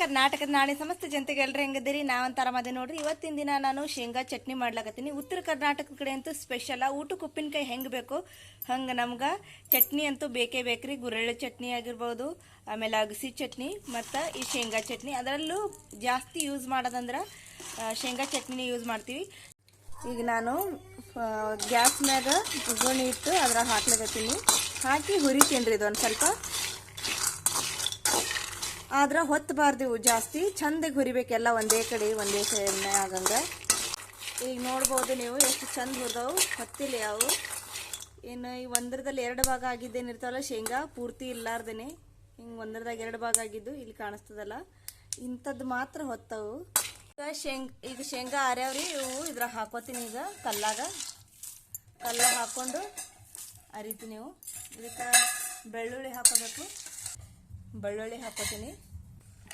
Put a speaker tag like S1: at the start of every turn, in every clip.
S1: ಕರ್ನಾಟಕದ ನಾಡಿನ ಸಮಸ್ತ ಜನತೆಗೆ ಎಲ್ರು ಹೆಂಗದಿರಿ ನಾವಂತ ಆರಾಮದೆ ನೋಡ್ರಿ, ಇವತ್ತಿನ ದಿನ ನಾನು ಶೇಂಗಾ ಚಟ್ನಿ ಮಾಡ್ಲಾಕತ್ತೀನಿ. ಉತ್ತರ ಕರ್ನಾಟಕದ ಕಡೆ ಅಂತೂ ಸ್ಪೆಷಲ್ ಊಟಕ್ಕೆ ಉಪ್ಪಿನಕಾಯಿ ಹೆಂಗೆ ಬೇಕು? ಹಂಗೆ ನಮ್ಗೆ ಚಟ್ನಿ ಅಂತೂ ಬೇಕೇ ಬೇಕ್ರಿ. ಗುರೆಳ್ಳು ಚಟ್ನಿ ಆಗಿರ್ಬೋದು, ಆಮೇಲೆ ಅಗಸಿ ಚಟ್ನಿ, ಮತ್ತು ಈ ಶೇಂಗಾ ಚಟ್ನಿ. ಅದರಲ್ಲೂ ಜಾಸ್ತಿ ಯೂಸ್ ಮಾಡೋದಂದ್ರೆ ಶೇಂಗಾ ಚಟ್ನಿ ಯೂಸ್ ಮಾಡ್ತೀವಿ. ಈಗ ನಾನು ಗ್ಯಾಸ್ ಮ್ಯಾಗ ಉಗುಣಿ ಇಟ್ಟು ಅದ್ರಾಗ ಹಾಕ್ಲಾಕತ್ತೀನಿ. ಹಾಕಿ ಹುರಿತೀನಿ ರೀ ಇದೊಂದು ಸ್ವಲ್ಪ. ಆದ್ರೆ ಹೊತ್ತಬಾರ್ದು ಇವು ಜಾಸ್ತಿ. ಚಂದಾಗಿ ಹುರಿಬೇಕೆಲ್ಲ ಒಂದೇ ಕಡೆ, ಒಂದೇ ಎಣ್ಣೆ ಆಗಂಗೆ. ಈಗ ನೋಡ್ಬೋದು ನೀವು ಎಷ್ಟು ಚಂದ ಹುರಿದವು. ಹೊತ್ತಿಲ್ಲ ಅವು. ಇನ್ನು ಈ ಒಂದರದಲ್ಲಿ ಎರಡು ಭಾಗ ಆಗಿದ್ದೇನಿರ್ತಾವಲ್ಲ ಶೇಂಗಾ, ಪೂರ್ತಿ ಇಲ್ಲಾರ್ದೇನೆ. ಹಿಂಗೆ ಒಂದರದಾಗ ಎರಡು ಭಾಗ ಆಗಿದ್ದು ಇಲ್ಲಿ ಕಾಣಿಸ್ತದಲ್ಲ. ಇಂಥದ್ದು ಮಾತ್ರ ಹೊತ್ತವು. ಈಗ ಶೇಂಗ್, ಈಗ ಶೇಂಗಾ ಆರ್ಯಾವ್ರಿ, ಇವು ಇದ್ರಾಗ ಹಾಕೋತೀನಿ ಈಗ ಕಲ್ಲಾಗ. ಕಲ್ಲ ಹಾಕ್ಕೊಂಡು ಅರಿತೀನಿ ನೀವು ಇದಕ್ಕೆ ಬೆಳ್ಳುಳ್ಳಿ ಹಾಕೋಬೇಕು. ಬೆಳ್ಳುಳ್ಳಿ ಹಾಕೋತೀನಿ.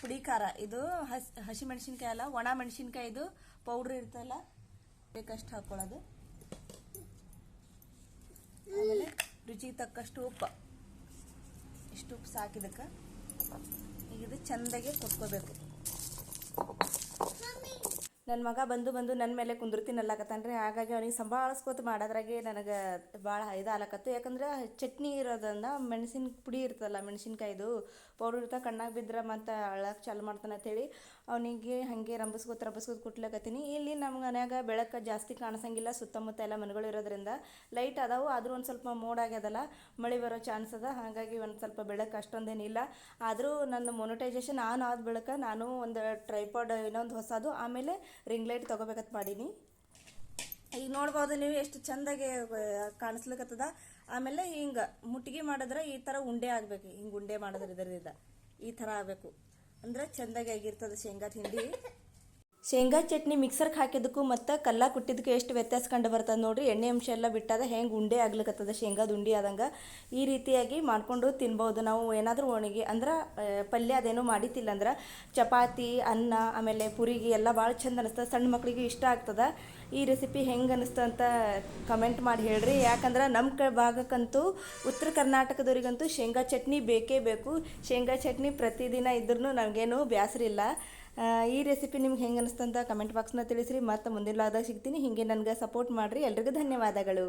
S1: ಪುಡಿ ಖಾರ, ಇದು ಹಸಿ ಹಸಿ ಮೆಣಸಿನ್ಕಾಯಿ ಅಲ್ಲ, ಒಣ ಮೆಣಸಿನ್ಕಾಯಿ ಇದು ಪೌಡ್ರ್ ಇರ್ತಲ್ಲ ಬೇಕಷ್ಟು ಹಾಕೊಳ್ಳೋದು. ಆಮೇಲೆ ರುಚಿಗೆ ತಕ್ಕಷ್ಟು ಉಪ್ಪು. ಇಷ್ಟು ಉಪ್ಪು ಸಾಕಿದಕ್ಕೆ ಈಗ ಇದು ಚೆಂದಾಗೆ ಕೊತ್ಕೋಬೇಕು ನನ್ನ ಮಗ ಬಂದು ಬಂದು ನನ್ನ ಮೇಲೆ ಕುಂದಿರ್ತೀನಲ್ಲಕತ್ತಾನ್ರಿ ಹಾಗಾಗಿ ಅವ್ನಿಗೆ ಸಂಭಾಳಿಸ್ಕೋತ ಮಾಡೋದ್ರಾಗೆ ನನಗೆ ಭಾಳ ಇದಾಲಕತ್ತು. ಯಾಕಂದ್ರೆ ಚಟ್ನಿ ಇರೋದನ್ನ ಮೆಣಸಿನ ಪುಡಿ ಇರ್ತಲ್ಲ ಮೆಣಸಿನ್ಕಾಯ್ದು, ಪೌಡರ್ ಇರ್ತಾ ಕಣ್ಣಾಗ ಬಿದ್ರೆ ಮತ್ತು ಅಳಕ್ಕೆ ಚಾಲು ಮಾಡ್ತಾನೆ ಅಂತೇಳಿ ಅವನಿಗೆ ಹಾಗೆ ರಂಬಿಸ್ಕೋತ ರಂಬಸ್ಕೋತ ಕುಟ್ಲಕತ್ತೀನಿ. ಇಲ್ಲಿ ನಮ್ಮ ಮನ್ಯಾಗ ಬೆಳಕು ಜಾಸ್ತಿ ಕಾಣಿಸಂಗಿಲ್ಲ, ಸುತ್ತಮುತ್ತ ಎಲ್ಲ ಮನೆಗಳು ಇರೋದ್ರಿಂದ. ಲೈಟ್ ಅದಾವು, ಆದರೂ ಒಂದು ಸ್ವಲ್ಪ ಮೋಡ್ ಆಗ್ಯದಲ್ಲ, ಮಳೆ ಬರೋ ಚಾನ್ಸ್ ಅದ. ಹಾಗಾಗಿ ಒಂದು ಸ್ವಲ್ಪ ಬೆಳಕು ಅಷ್ಟೊಂದೇನಿಲ್ಲ ಆದರೂ ನನ್ನ ಮೊನಿಟೈಸೇಷನ್ ಆನ್ ಆದ ಬೆಳಕ ನಾನು ಒಂದು ಟ್ರೈಪಾಡ್ ಇನ್ನೊಂದು ಹೊಸದು, ಆಮೇಲೆ ರಿಂಗ್ ಲೈಟ್ ತೊಗೋಬೇಕಂತ ಮಾಡೀನಿ. ಈಗ ನೋಡ್ಬೋದು ನೀವು ಎಷ್ಟು ಚಂದಾಗಿ ಕಾಣಿಸ್ಲಿಕ್ಕತ್ತದ ಆಮೇಲೆ ಹಿಂಗೆ ಮುಟ್ಟಿಗೆ ಮಾಡಿದ್ರೆ ಈ ಥರ ಉಂಡೆ ಆಗಬೇಕು. ಹಿಂಗೆ ಉಂಡೆ ಮಾಡಿದ್ರೆ ಇದರಿಂದ ಈ ಥರ ಆಗಬೇಕು. ಅಂದ್ರೆ ಚಂದಾಗಿ ಆಗಿರ್ತದೆ ಶೇಂಗಾ ತಿಂಡಿ ಶೇಂಗಾ ಚಟ್ನಿ ಮಿಕ್ಸರ್ಗೆ ಹಾಕಿದ್ದಕ್ಕೂ ಮತ್ತು ಕಲ್ಲ ಕುಟ್ಟಿದ್ದಕ್ಕೂ ಎಷ್ಟು ವ್ಯತ್ಯಾಸ ಕಂಡು ಬರ್ತದೆ ನೋಡಿರಿ? ಎಣ್ಣೆ ಅಂಶ ಎಲ್ಲ ಬಿಟ್ಟಾದ ಹೆಂಗೆ ಉಂಡೆ ಆಗ್ಲಿಕ್ಕತ್ತದ ಶೇಂಗಾದ ಉಂಡೆ ಆದಂಗೆ? ಈ ರೀತಿಯಾಗಿ ಮಾಡಿಕೊಂಡು ತಿನ್ಬೋದು ನಾವು ಏನಾದರೂ ಒಣಗಿ ಅಂದ್ರೆ ಪಲ್ಯ ಅದೇನೂ ಮಾಡಿತಿಲ್ಲ ಅಂದ್ರೆ ಚಪಾತಿ ಅನ್ನ ಆಮೇಲೆ ಪುರಿಗೆ ಎಲ್ಲ ಭಾಳ ಚಂದ ಅನಿಸ್ತದೆ. ಸಣ್ಣ ಮಕ್ಕಳಿಗೆ ಇಷ್ಟ ಆಗ್ತದೆ. ಈ ರೆಸಿಪಿ ಹೆಂಗೆ ಅನಿಸ್ತು ಅಂತ ಕಮೆಂಟ್ ಮಾಡಿ ಹೇಳ್ರಿ. ಯಾಕಂದ್ರೆ ನಮ್ಮ ಕ ಭಾಗಕ್ಕಂತೂ ಉತ್ತರ ಕರ್ನಾಟಕದವರಿಗಂತೂ ಶೇಂಗಾ ಚಟ್ನಿ ಬೇಕೇ ಬೇಕು. ಶೇಂಗಾ ಚಟ್ನಿ ಪ್ರತಿದಿನ ಇದ್ರೂ ನಮಗೇನು ಬೇಸರಿಲ್ಲ ಆ, ಈ ರೆಸಿಪಿ ನಿಮ್ಗೆ ಹೆಂಗೆ ಅನಿಸ್ತಂತ ಕಮೆಂಟ್ ಬಾಕ್ಸ್ನ ತಿಳಿಸ್ರಿ. ಮತ್ತು ಮುಂದಿನ ಲಾದಾಗ ಸಿಗ್ತೀನಿ. ಹೀಗೆ ನನಗೆ ಸಪೋರ್ಟ್ ಮಾಡಿರಿ. ಎಲ್ರಿಗೂ ಧನ್ಯವಾದಗಳು.